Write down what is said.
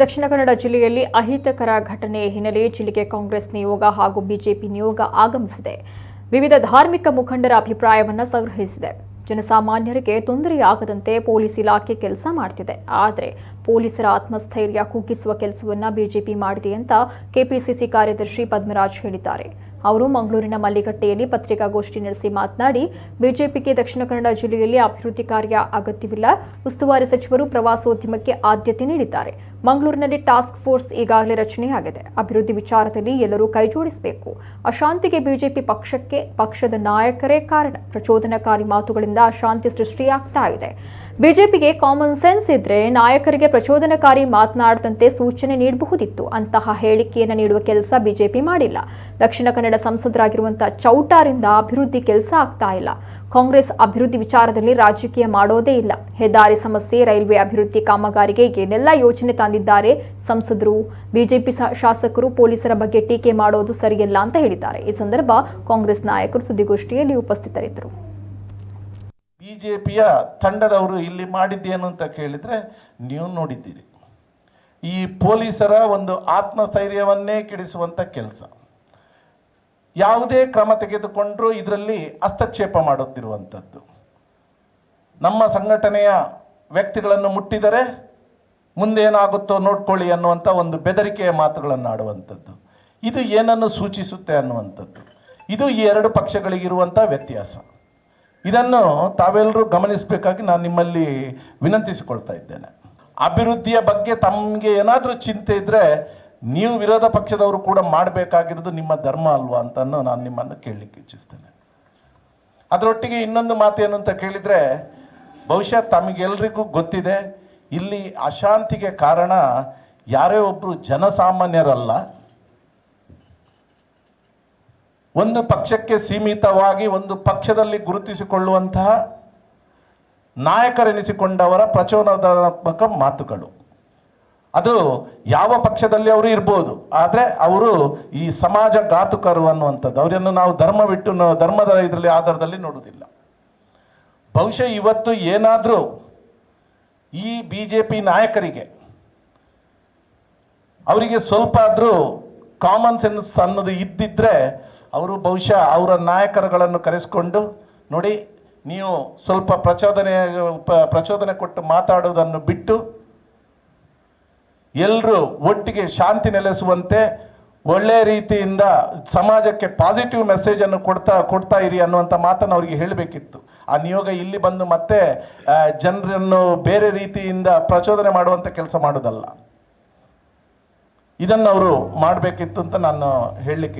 ದಕ್ಷಿಣ ಕನ್ನಡ ಜಿಲ್ಲೆಯಲ್ಲಿ ಅಹಿತಕರ ಘಟನೆ ಹಿನ್ನೆಲೆ ಜಿಲ್ಲೆಗೆ ಕಾಂಗ್ರೆಸ್ ನಿಯೋಗ ಹಾಗೂ ಬಿಜೆಪಿ ನಿಯೋಗ ಆಗಮಿಸಿದೆ. ವಿವಿಧ ಧಾರ್ಮಿಕ ಮುಖಂಡರ ಅಭಿಪ್ರಾಯವನ್ನು ಸಂಗ್ರಹಿಸಿದೆ. ಜನಸಾಮಾನ್ಯರಿಗೆ ತೊಂದರೆಯಾಗದಂತೆ ಪೊಲೀಸ್ ಇಲಾಖೆ ಕೆಲಸ ಮಾಡ್ತಿದೆ. ಆದರೆ ಪೊಲೀಸರ ಆತ್ಮಸ್ಥೈರ್ಯ ಕುಗ್ಗಿಸುವ ಕೆಲಸವನ್ನ ಬಿಜೆಪಿ ಮಾಡಿದೆ ಅಂತ ಕೆಪಿಸಿಸಿ ಕಾರ್ಯದರ್ಶಿ ಪದ್ಮರಾಜ್ ಹೇಳಿದ್ದಾರೆ. ಅವರು ಮಂಗಳೂರಿನ ಮಲ್ಲಿಗಟ್ಟೆಯಲ್ಲಿ ಪತ್ರಿಕಾಗೋಷ್ಠಿ ನಡೆಸಿ ಮಾತನಾಡಿ, ಬಿಜೆಪಿಗೆ ದಕ್ಷಿಣ ಕನ್ನಡ ಜಿಲ್ಲೆಯಲ್ಲಿ ಅಭಿವೃದ್ಧಿ ಕಾರ್ಯ ಅಗತ್ಯವಿಲ್ಲ. ಉಸ್ತುವಾರಿ ಸಚಿವರು ಪ್ರವಾಸೋದ್ಯಮಕ್ಕೆ ಆದ್ಯತೆ ನೀಡಿದ್ದಾರೆ. ಮಂಗಳೂರಿನಲ್ಲಿ ಟಾಸ್ಕ್ ಫೋರ್ಸ್ ಈಗಾಗಲೇ ರಚನೆಯಾಗಿದೆ ಅಭಿವೃದ್ಧಿ ವಿಚಾರದಲ್ಲಿ ಎಲ್ಲರೂ ಕೈಜೋಡಿಸಬೇಕು ಅಶಾಂತಿಗೆ ಬಿಜೆಪಿ ಪಕ್ಷಕ್ಕೆ, ಪಕ್ಷದ ನಾಯಕರೇ ಕಾರಣ. ಪ್ರಚೋದನಕಾರಿ ಮಾತುಗಳಿಂದ ಅಶಾಂತಿ ಸೃಷ್ಟಿಯಾಗ್ತಾ ಇದೆ. ಬಿಜೆಪಿಗೆ ಕಾಮನ್ ಸೆನ್ಸ್ ಇದ್ರೆ ನಾಯಕರಿಗೆ ಪ್ರಚೋದನಕಾರಿ ಮಾತನಾಡದಂತೆ ಸೂಚನೆ ನೀಡಬಹುದಿತ್ತು. ಅಂತಹ ಹೇಳಿಕೆಯನ್ನು ನೀಡುವ ಕೆಲಸ ಬಿಜೆಪಿ ಮಾಡಿಲ್ಲ. ದಕ್ಷಿಣ ಕನ್ನಡ ಸಂಸದರಾಗಿರುವಂತಹ ಚೌಟಾರಿಂದ ಅಭಿವೃದ್ಧಿ ಕೆಲಸ ಆಗ್ತಾ ಇಲ್ಲ. ಕಾಂಗ್ರೆಸ್ ಅಭಿವೃದ್ಧಿ ವಿಚಾರದಲ್ಲಿ ರಾಜಕೀಯ ಮಾಡೋದೇ ಇಲ್ಲ. ಹೆದ್ದಾರಿ ಸಮಸ್ಯೆ, ರೈಲ್ವೆ ಅಭಿವೃದ್ಧಿ ಕಾಮಗಾರಿಗೆ ಏನೆಲ್ಲ ಯೋಜನೆ ತಂದಿದ್ದಾರೆ ಸಂಸದರು? ಬಿಜೆಪಿ ಶಾಸಕರು ಪೊಲೀಸರ ಬಗ್ಗೆ ಟೀಕೆ ಮಾಡೋದು ಸರಿಯಲ್ಲ ಅಂತ ಹೇಳಿದ್ದಾರೆ. ಈ ಸಂದರ್ಭ ಕಾಂಗ್ರೆಸ್ ನಾಯಕರು ಸುದ್ದಿಗೋಷ್ಠಿಯಲ್ಲಿ ಉಪಸ್ಥಿತರಿದ್ದರು. ಬಿಜೆಪಿಯ ತಂಡದವರು ಇಲ್ಲಿ ಮಾಡಿದ್ದೇನು ಅಂತ ಕೇಳಿದ್ರೆ ನೀವು ನೋಡಿದ್ದೀರಿ. ಈ ಪೊಲೀಸರ ಒಂದು ಆತ್ಮಸ್ಥೈರ್ಯವನ್ನೇ ಕೆಡಿಸುವಂತ ಕೆಲಸ. ಯಾವುದೇ ಕ್ರಮ ತೆಗೆದುಕೊಂಡರೂ ಇದರಲ್ಲಿ ಹಸ್ತಕ್ಷೇಪ ಮಾಡುತ್ತಿರುವಂಥದ್ದು. ನಮ್ಮ ಸಂಘಟನೆಯ ವ್ಯಕ್ತಿಗಳನ್ನು ಮುಟ್ಟಿದರೆ ಮುಂದೇನಾಗುತ್ತೋ ನೋಡ್ಕೊಳ್ಳಿ ಅನ್ನುವಂಥ ಒಂದು ಬೆದರಿಕೆಯ ಮಾತುಗಳನ್ನು ಆಡುವಂಥದ್ದು. ಇದು ಏನನ್ನು ಸೂಚಿಸುತ್ತೆ ಅನ್ನುವಂಥದ್ದು. ಇದು ಈ ಎರಡು ಪಕ್ಷಗಳಿಗಿರುವಂಥ ವ್ಯತ್ಯಾಸ. ಇದನ್ನು ತಾವೆಲ್ಲರೂ ಗಮನಿಸಬೇಕಾಗಿ ನಾನು ನಿಮ್ಮಲ್ಲಿ ವಿನಂತಿಸಿಕೊಳ್ತಾ ಇದ್ದೇನೆ. ಅಭಿವೃದ್ಧಿಯ ಬಗ್ಗೆ ತಮಗೆ ಏನಾದರೂ ಚಿಂತೆ ಇದ್ದರೆ ನೀವು ವಿರೋಧ ಪಕ್ಷದವರು ಕೂಡ ಮಾಡಬೇಕಾಗಿರೋದು ನಿಮ್ಮ ಧರ್ಮ ಅಲ್ವಾ ಅಂತ ನಾನು ನಿಮ್ಮನ್ನು ಕೇಳಲಿಕ್ಕೆ ಇಚ್ಛಿಸ್ತೇನೆ. ಅದರೊಟ್ಟಿಗೆ ಇನ್ನೊಂದು ಮಾತೇನು ಅಂತ ಕೇಳಿದರೆ, ಬಹುಶಃ ತಮಗೆಲ್ರಿಗೂ ಗೊತ್ತಿದೆ, ಇಲ್ಲಿ ಅಶಾಂತಿಗೆ ಕಾರಣ ಯಾರೇ ಒಬ್ಬರು ಜನಸಾಮಾನ್ಯರಲ್ಲ. ಒಂದು ಪಕ್ಷಕ್ಕೆ ಸೀಮಿತವಾಗಿ ಒಂದು ಪಕ್ಷದಲ್ಲಿ ಗುರುತಿಸಿಕೊಳ್ಳುವಂತಹ ನಾಯಕರೆನಿಸಿಕೊಂಡವರ ಪ್ರಚೋದನಾತ್ಮಕ ಮಾತುಗಳು. ಅದು ಯಾವ ಪಕ್ಷದಲ್ಲಿ ಅವರು ಇರ್ಬೋದು. ಆದರೆ ಅವರು ಈ ಸಮಾಜ ಘಾತುಕರು ಅನ್ನುವಂಥದ್ದು, ಅವರನ್ನು ನಾವು ಧರ್ಮ ಬಿಟ್ಟು ಧರ್ಮದ ಇದರಲ್ಲಿ ಆಧಾರದಲ್ಲಿ ನೋಡುವುದಿಲ್ಲ. ಬಹುಶಃ ಇವತ್ತು ಏನಾದರೂ ಈ ಬಿ ಜೆ ಪಿ ನಾಯಕರಿಗೆ ಅವರಿಗೆ ಸ್ವಲ್ಪ ಆದರೂ ಕಾಮನ್ ಸೆನ್ಸ್ ಅನ್ನೋದು ಇದ್ದಿದ್ದರೆ ಅವರು ಬಹುಶಃ ಅವರ ನಾಯಕರುಗಳನ್ನು ಕರೆಸಿಕೊಂಡು, ನೋಡಿ, ನೀವು ಸ್ವಲ್ಪ ಪ್ರಚೋದನೆ ಪ್ರಚೋದನೆ ಕೊಟ್ಟು ಮಾತಾಡುವುದನ್ನು ಬಿಟ್ಟು ಎಲ್ಲರೂ ಒಟ್ಟಿಗೆ ಶಾಂತಿ ನೆಲೆಸುವಂತೆ ಒಳ್ಳೆ ರೀತಿಯಿಂದ ಸಮಾಜಕ್ಕೆ ಪಾಸಿಟಿವ್ ಮೆಸೇಜ್ ಅನ್ನು ಕೊಡ್ತಾ ಕೊಡ್ತಾ ಇರಿ ಅನ್ನುವಂಥ ಮಾತನ್ನು ಅವರಿಗೆ ಹೇಳಬೇಕಿತ್ತು. ಆ ನಿಯೋಗ ಇಲ್ಲಿ ಬಂದು ಮತ್ತೆ ಜನರನ್ನು ಬೇರೆ ರೀತಿಯಿಂದ ಪ್ರಚೋದನೆ ಮಾಡುವಂಥ ಕೆಲಸ ಮಾಡೋದಲ್ಲ. ಇದನ್ನು ಅವರು ಮಾಡಬೇಕಿತ್ತು ಅಂತ ನಾನು ಹೇಳಲಿಕ್ಕೆ